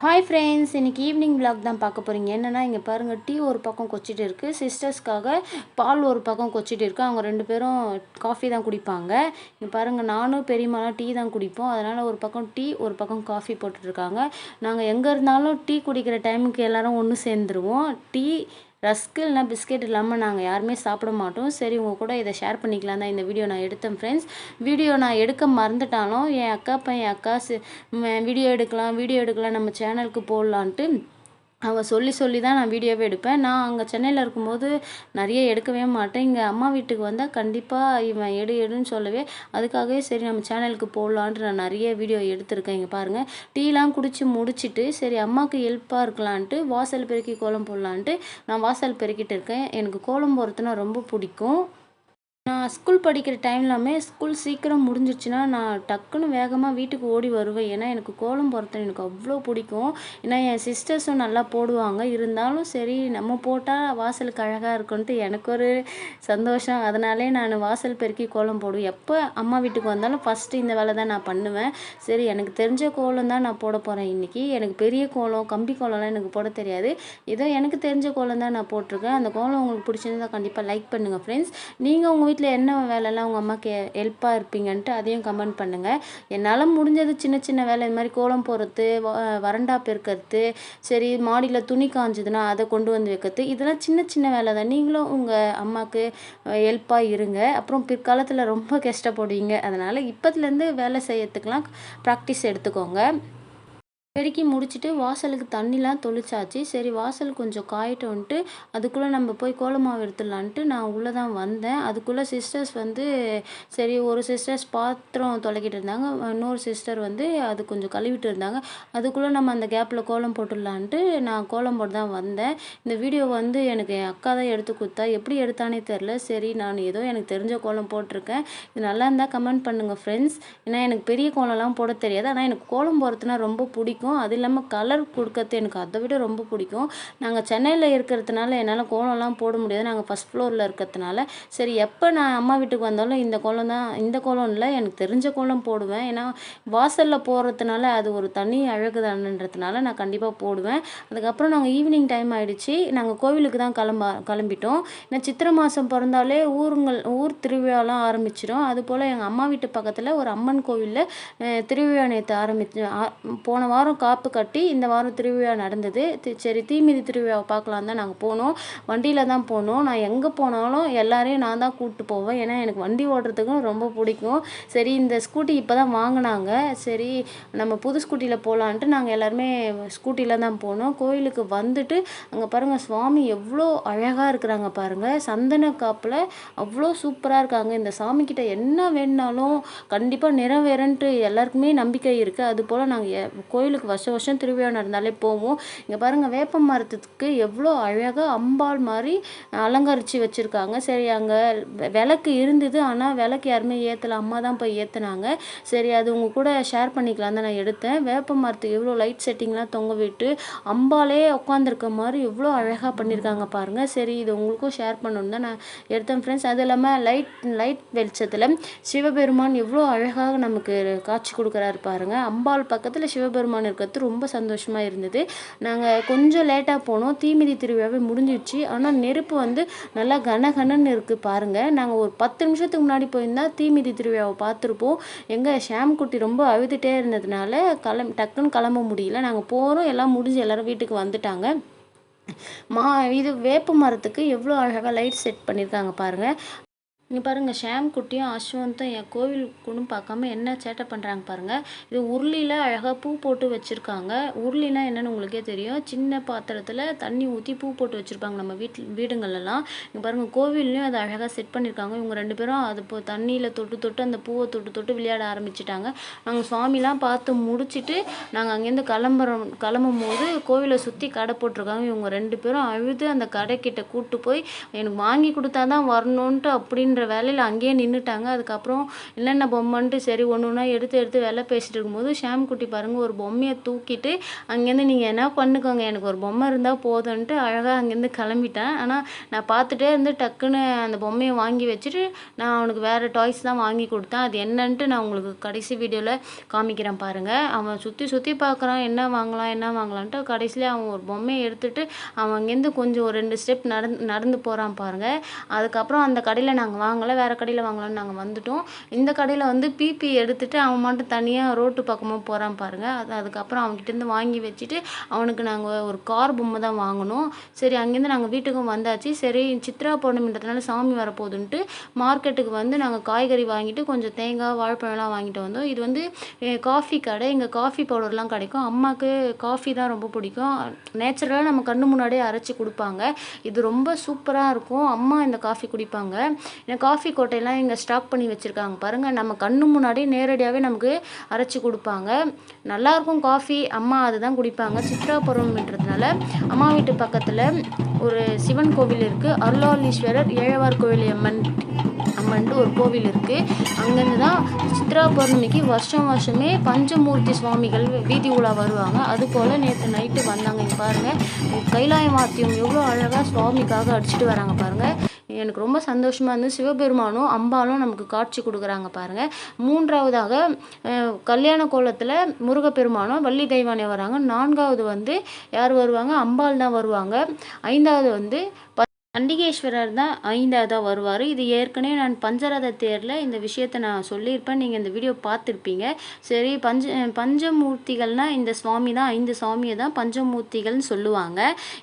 Hi friends இன்றைக்கி evening vlog தான் பார்க்க போகிறீங்க என்னென்னா இங்கே பாருங்கள் டீ ஒரு பக்கம் கொச்சிட்டு இருக்குது சிஸ்டர்ஸ்க்காக பால் ஒரு பக்கம் கொச்சிட்டு இருக்குது அவங்க ரெண்டு பேரும் காஃபி தான் குடிப்பாங்க. இங்கே பாருங்கள் நானும் பெரியம்மாலாம் டீ தான் குடிப்போம். அதனால் ஒரு பக்கம் டீ ஒரு பக்கம் காஃபி போட்டுட்ருக்காங்க நாங்கள் எங்கே இருந்தாலும் டீ குடிக்கிற டைமுக்கு எல்லோரும் ஒன்று சேர்ந்துருவோம். டீ ரஸ்க்கு இல்லைனா பிஸ்கெட் இல்லாமல் நாங்கள் யாருமே சாப்பிட மாட்டோம். சரி உங்கள் கூட இதை ஷேர் பண்ணிக்கலாம் தான் இந்த வீடியோ நான் எடுத்தேன் ஃப்ரெண்ட்ஸ் வீடியோ நான் எடுக்க மறந்துட்டாலும் என் அக்கா பையன் அக்கா வீடியோ எடுக்கலாம் வீடியோ எடுக்கலாம் நம்ம சேனலுக்கு போடலான்ட்டு அவள் சொல்லி சொல்லி தான் நான் வீடியோவே எடுப்பேன். நான் அங்கே சென்னையில் இருக்கும்போது நிறைய எடுக்கவே மாட்டேன். இங்கே அம்மா வீட்டுக்கு வந்தால் கண்டிப்பாக இவன் எடு எடுன்னு சொல்லவே அதுக்காகவே சரி நம்ம சேனலுக்கு போடலான்ட்டு நான் நிறைய வீடியோ எடுத்திருக்கேன். இங்கே பாருங்கள் டீலாம் குடித்து முடிச்சுட்டு சரி அம்மாவுக்கு ஹெல்ப்பாக இருக்கலான்ட்டு வாசல் பெருக்கி கோலம் போடலான்ட்டு நான் வாசல் பெருக்கிட்டு இருக்கேன். எனக்கு கோலம் போடுறதுனா ரொம்ப பிடிக்கும். நான் ஸ்கூல் படிக்கிற டைம்லாமே ஸ்கூல் சீக்கிரம் முடிஞ்சிருச்சுன்னா நான் டக்குன்னு வேகமாக வீட்டுக்கு ஓடி வருவேன். ஏன்னா எனக்கு கோலம் போடுறது எனக்கு அவ்வளோ பிடிக்கும். ஏன்னா என் சிஸ்டர்ஸும் நல்லா போடுவாங்க. இருந்தாலும் சரி நம்ம போட்டால் வாசலுக்கு அழகாக இருக்குன்ட்டு எனக்கு ஒரு சந்தோஷம். அதனாலே நான் வாசல் பெருக்கி கோலம் போடுவேன். எப்போ அம்மா வீட்டுக்கு வந்தாலும் ஃபஸ்ட்டு இந்த வேலை தான் நான் பண்ணுவேன். சரி எனக்கு தெரிஞ்ச கோலம் தான் நான் போட போகிறேன் இன்றைக்கி எனக்கு பெரிய கோலம் கம்பி கோலம்லாம் எனக்கு போட தெரியாது. ஏதோ எனக்கு தெரிஞ்ச கோலம் தான் நான் போட்டிருக்கேன். அந்த கோலம் உங்களுக்கு பிடிச்சிருந்தா கண்டிப்பாக லைக் பண்ணுங்கள் ஃப்ரெண்ட்ஸ் நீங்கள் உங்கள் வீட்டில் என்ன வேலைலாம் உங்கள் அம்மாவுக்கு ஹெல்ப்பாக இருப்பீங்கன்ட்டு அதையும் கமெண்ட் பண்ணுங்கள் என்னால் முடிஞ்சது சின்ன சின்ன வேலை இந்த மாதிரி கோலம் போடுறது வ- வரண்டா பெருக்கிறது சரி மாடியில் துணி காஞ்சதுன்னா அதை கொண்டு வந்து வைக்கிறது இதெல்லாம் சின்ன சின்ன வேலை தான். நீங்களும் உங்கள் அம்மாவுக்கு ஹெல்ப்பாக இருங்க. அப்புறம் பிற்காலத்தில் ரொம்ப கஷ்டப்படுவீங்க. அதனால் இப்போத்துலேருந்து வேலை செய்யறதுக்கெலாம் ப்ராக்டிஸ் எடுத்துக்கோங்க. பெருக்கி முடிச்சுட்டு வாசலுக்கு தண்ணிலாம் தொளிச்சாச்சு. சரி வாசல் கொஞ்சம் காயட்டோன்ட்டு அதுக்குள்ளே நம்ம போய் கோலமாவு எடுத்துடலான்ட்டு நான் உள்ளே தான் வந்தேன். அதுக்குள்ளே சிஸ்டர்ஸ் வந்து சரி ஒரு சிஸ்டர்ஸ் பாத்திரம் தொலைக்கிட்டு இருந்தாங்க. இன்னொரு சிஸ்டர் வந்து அது கொஞ்சம் கழுவிட்டு இருந்தாங்க. அதுக்குள்ளே நம்ம அந்த கேப்பில் கோலம் போட்டுடலான்ட்டு நான் கோலம் போட்டு தான் வந்தேன். இந்த வீடியோ வந்து எனக்கு என் அக்கா தான் எடுத்து கொடுத்தா எப்படி எடுத்தானே தெரில சரி நான் ஏதோ எனக்கு தெரிஞ்ச கோலம் போட்டிருக்கேன். இது நல்லா இருந்தால் கமெண்ட் பண்ணுங்கள் ஃப்ரெண்ட்ஸ் ஏன்னா எனக்கு பெரிய கோலம்லாம் போட தெரியாது. ஆனால் எனக்கு கோலம் போடுறதுனா ரொம்ப பிடிக்கும். அது இல்லாமல் கலர் கொடுக்கறது எனக்கு அதை விட ரொம்ப பிடிக்கும். நாங்கள் சென்னையில் இருக்கிறதுனால என்னால் கோலம்லாம் போட முடியாது. நாங்கள் ஃபஸ்ட் ஃப்ளோரில் இருக்கிறதுனால. சரி எப்போ நான் அம்மா வீட்டுக்கு வந்தாலும் இந்த கோலம் தான் இந்த கோலம் இல்லை எனக்கு தெரிஞ்ச கோலம் போடுவேன். ஏன்னா வாசலில் போடுறதுனால அது ஒரு தனி அழகு தானன்றதுனால நான் கண்டிப்பாக போடுவேன். அதுக்கப்புறம் நாங்கள் ஈவினிங் டைம் ஆகிடுச்சு நாங்கள் கோவிலுக்கு தான் கிளம்ப கிளம்பிட்டோம். ஏன்னா சித்திரை மாதம் பிறந்தாலே ஊருங்கள் ஊர் திருவிழாலாம் ஆரம்பிச்சிடும் அதுபோல் எங்கள் அம்மா வீட்டு பக்கத்தில் ஒரு அம்மன் கோவிலில் திருவிழா நேற்று ஆரம்பிச்சு போன வாரம் காப்பு கட்டி இந்த வாரம் திருவிழா நடந்தது. சரி தீமிதி திருவிழாவை பார்க்கலாம் தான் நாங்கள் போனோம். வண்டியில் தான் போனோம். நான் எங்கே போனாலும் எல்லாரையும் நான் தான் கூப்பிட்டு போவேன். ஏன்னா எனக்கு வண்டி ஓட்டுறதுக்கும் ரொம்ப பிடிக்கும். சரி இந்த ஸ்கூட்டி இப்போ தான் வாங்கினாங்க. சரி நம்ம புது ஸ்கூட்டியில் போகலான்ட்டு நாங்கள் எல்லாருமே ஸ்கூட்டியில் தான் போனோம். கோயிலுக்கு வந்துட்டு அங்கே பாருங்கள் சுவாமி எவ்வளோ அழகாக இருக்கிறாங்க பாருங்கள் சந்தன காப்பில் அவ்வளோ சூப்பராக இருக்காங்க. இந்த சாமிக்கிட்ட என்ன வேணுனாலும் கண்டிப்பாக நிறைவேறன்ட்டு எல்லாருக்குமே நம்பிக்கை இருக்குது அது போல் நாங்கள் கோயிலுக்கு வருஷம் வருஷம் திருவிழா நடந்தாலே போவோம். இங்கே பாருங்கள் வேப்ப மரத்துக்கு எவ்வளோ அழகாக அம்பாள் மாதிரி அலங்கரித்து வச்சுருக்காங்க. சரி அங்கே விளக்கு இருந்தது. ஆனால் விளக்கு யாருமே ஏற்றல அம்மா தான் போய் ஏற்றுனாங்க சரி அது உங்கள் கூட ஷேர் பண்ணிக்கலாம் தான் நான் எடுத்தேன். வேப்ப மரத்துக்கு எவ்வளோ லைட் செட்டிங்லாம் தொங்க விட்டு அம்பாலே உட்காந்துருக்க மாதிரி எவ்வளோ அழகாக பண்ணியிருக்காங்க பாருங்கள் சரி இது உங்களுக்கும் ஷேர் பண்ணணுன்னு தான் நான் எடுத்தேன் ஃப்ரெண்ட்ஸ் அது இல்லாமல் லைட் லைட் வெளிச்சத்தில் சிவபெருமான் எவ்வளோ அழகாக நமக்கு காட்சி கொடுக்குறாரு பாருங்கள் அம்பாள் பக்கத்தில் சிவபெருமான் இருக்கிறது ரொம்ப சந்தோஷமாக இருந்தது. நாங்கள் கொஞ்சம் லேட்டாக போனோம். தீமிதி திருவிழாவே முடிஞ்சிடுச்சு. ஆனால் நெருப்பு வந்து நல்லா கனகனன்னு இருக்குது பாருங்கள் நாங்கள் ஒரு பத்து நிமிஷத்துக்கு முன்னாடி போயிருந்தால் தீமிதி திருவிழாவை பார்த்துருப்போம். எங்கள் ஷாம் குட்டி ரொம்ப அழுதுகிட்டே இருந்ததுனால கிளம் டக்குன்னு கிளம்ப முடியல. நாங்கள் போகிறோம் எல்லாம் முடிஞ்சு எல்லாரும் வீட்டுக்கு வந்துட்டாங்க. மா இது வேப்ப மரத்துக்கு எவ்வளோ அழகாக லைட் செட் பண்ணியிருக்காங்க பாருங்கள் இங்கே பாருங்கள் ஷாம் குட்டியும் அஸ்வந்தும் என் கோவில் பார்க்காம என்ன சேட்டை பண்ணுறாங்க பாருங்கள் இது உருளியில் அழகாக பூ போட்டு வச்சுருக்காங்க. உருளினா என்னென்னு உங்களுக்கே தெரியும். சின்ன பாத்திரத்தில் தண்ணி ஊற்றி பூ போட்டு வச்சுருப்பாங்க நம்ம வீட்டில் வீடுங்களெல்லாம். இங்கே பாருங்கள் கோவில்லையும் அதை அழகாக செட் பண்ணியிருக்காங்க இவங்க ரெண்டு பேரும் அது இப்போ தண்ணியில் தொட்டு தொட்டு அந்த பூவை தொட்டு தொட்டு விளையாட ஆரம்பிச்சிட்டாங்க. நாங்கள் சுவாமிலாம் பார்த்து முடிச்சுட்டு நாங்கள் அங்கேருந்து கிளம்புறோம் கிளம்பும் போது கோவிலை சுற்றி கடை போட்டிருக்காங்க. இவங்க ரெண்டு பேரும் அழுது அந்த கடைக்கிட்ட கூப்பிட்டு போய் எனக்கு வாங்கி கொடுத்தா தான் வரணுன்ட்டு அப்படின்னு அப்படின்ற வேலையில் அங்கேயே நின்றுட்டாங்க அதுக்கப்புறம் என்னென்ன பொம்மைன்ட்டு சரி ஒன்று ஒன்றா எடுத்து எடுத்து வேலை பேசிட்டு இருக்கும்போது ஷாம் குட்டி பாருங்கள் ஒரு பொம்மையை தூக்கிட்டு அங்கேருந்து நீங்கள் என்ன பண்ணுக்கோங்க எனக்கு ஒரு பொம்மை இருந்தால் போதும்ன்ட்டு அழகாக அங்கேருந்து கிளம்பிட்டேன். ஆனால் நான் பார்த்துட்டே இருந்து டக்குன்னு அந்த பொம்மையை வாங்கி வச்சுட்டு நான் அவனுக்கு வேறு டாய்ஸ் தான் வாங்கி கொடுத்தேன். அது என்னன்ட்டு நான் உங்களுக்கு கடைசி வீடியோவில் காமிக்கிறேன் பாருங்கள் அவன் சுற்றி சுற்றி பார்க்குறான் என்ன வாங்கலாம் என்ன வாங்கலான்ட்டு கடைசியில் அவன் ஒரு பொம்மையை எடுத்துட்டு அவன் அங்கேருந்து கொஞ்சம் ஒரு ரெண்டு ஸ்டெப் நடந்து நடந்து போகிறான் பாருங்கள் அதுக்கப்புறம் அந்த கடையில் நாங்கள் வாங்கலை வேறு கடையில் வாங்கலாம்னு நாங்கள் வந்துட்டோம். இந்த கடையில் வந்து பிபி எடுத்துட்டு அவன் மட்டும் தனியாக ரோட்டு பக்கமாக போகிறான் பாருங்கள் அது அதுக்கப்புறம் அவன்கிட்டேருந்து வாங்கி வச்சுட்டு அவனுக்கு நாங்கள் ஒரு கார் பொம்மை தான் வாங்கினோம். சரி அங்கேருந்து நாங்கள் வீட்டுக்கும் வந்தாச்சு. சரி சித்ரா பௌர்ணமின்றதுனால சாமி வரப்போகுதுன்ட்டு மார்க்கெட்டுக்கு வந்து நாங்கள் காய்கறி வாங்கிட்டு கொஞ்சம் தேங்காய் வாழைப்பழம்லாம் வாங்கிட்டு வந்தோம். இது வந்து காஃபி கடை. இங்கே காஃபி பவுடர்லாம் கிடைக்கும். அம்மாவுக்கு காஃபி தான் ரொம்ப பிடிக்கும். நேச்சுரலாக நம்ம கண்ணு முன்னாடியே அரைச்சி கொடுப்பாங்க. இது ரொம்ப சூப்பராக இருக்கும். அம்மா இந்த காஃபி குடிப்பாங்க. காஃபி கோட்டையெல்லாம் இங்கே ஸ்டாக் பண்ணி வச்சுருக்காங்க. பாருங்கள் நம்ம கண்ணு முன்னாடியே நேரடியாகவே நமக்கு அரைச்சி கொடுப்பாங்க. நல்லாயிருக்கும் காஃபி. அம்மா அதுதான் குடிப்பாங்க. சித்ரா பருவம்ன்றதுனால அம்மா வீட்டு பக்கத்தில் ஒரு சிவன் கோவில் இருக்குது அருளாளீஸ்வரர் ஏழவார் கோவில் அம்மன் அம்மன்ட்டு ஒரு கோவில் இருக்குது அங்கேருந்து தான் சித்ரா பௌர்ணமிக்கு வருஷம் வருஷமே பஞ்சமூர்த்தி சுவாமிகள் வீதி உலா வருவாங்க. அது போல் நேற்று நைட்டு வந்தாங்க இங்கே பாருங்கள் கைலாய வாத்தியம் எவ்வளோ அழகாக சுவாமிக்காக அடிச்சுட்டு வராங்க பாருங்கள் எனக்கு ரொம்ப சந்தோஷமாக இருந்தது. சிவபெருமானும் அம்பாலும் நமக்கு காட்சி கொடுக்குறாங்க பாருங்கள் மூன்றாவதாக கல்யாண கோலத்தில் முருகப்பெருமானும் வள்ளி தெய்வானே வராங்க. நான்காவது வந்து யார் வருவாங்க? அம்பாள் தான் வருவாங்க. ஐந்தாவது வந்து ப அண்டிகேஸ்வரர் தான் ஐந்தாவதாக வருவார். இது ஏற்கனவே நான் பஞ்சரத தேரில் இந்த விஷயத்தை நான் சொல்லியிருப்பேன். நீங்கள் இந்த வீடியோ பார்த்துருப்பீங்க. சரி பஞ்ச பஞ்சமூர்த்திகள்னால் இந்த சுவாமி தான் ஐந்து சுவாமியை தான் பஞ்சமூர்த்திகள்னு சொல்லுவாங்க.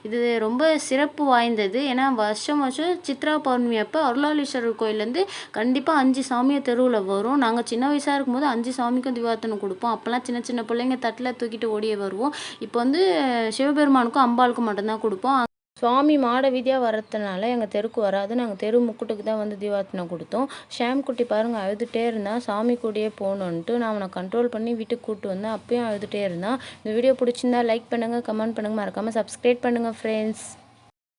இது ரொம்ப சிறப்பு வாய்ந்தது. ஏன்னா வருஷம் வருஷம் சித்ரா பௌர்ணமி அப்போ அருளாளீஸ்வரர் கோயிலேருந்து கண்டிப்பாக அஞ்சு சாமியை தெருவில் வரும். நாங்கள் சின்ன வயசாக இருக்கும்போது அஞ்சு சாமிக்கும் திவாத்தனம் கொடுப்போம். அப்போல்லாம் சின்ன சின்ன பிள்ளைங்க தட்டில் தூக்கிட்டு ஓடியே வருவோம். இப்போ வந்து சிவபெருமானுக்கும் அம்பாளுக்கும் மட்டும்தான் கொடுப்போம். சுவாமி மாட வீதியாக வரதுனால எங்கள் தெருக்கு வராது. நாங்கள் தெரு முக்குட்டுக்கு தான் வந்து தீபார்த்தனை கொடுத்தோம். ஷாம் குட்டி அழுதுகிட்டே இருந்தான் சாமி கூடயே போகணுன்ட்டு நான் அவனை கண்ட்ரோல் பண்ணி வீட்டுக்கு கூப்பிட்டு வந்தேன். அப்பயும் அழுதுகிட்டே இருந்தான். இந்த வீடியோ பிடிச்சிருந்தா லைக் பண்ணுங்கள் கமெண்ட் பண்ணுங்கள் மறக்காமல் சப்ஸ்கிரைப் பண்ணுங்கள் ஃப்ரெண்ட்ஸ்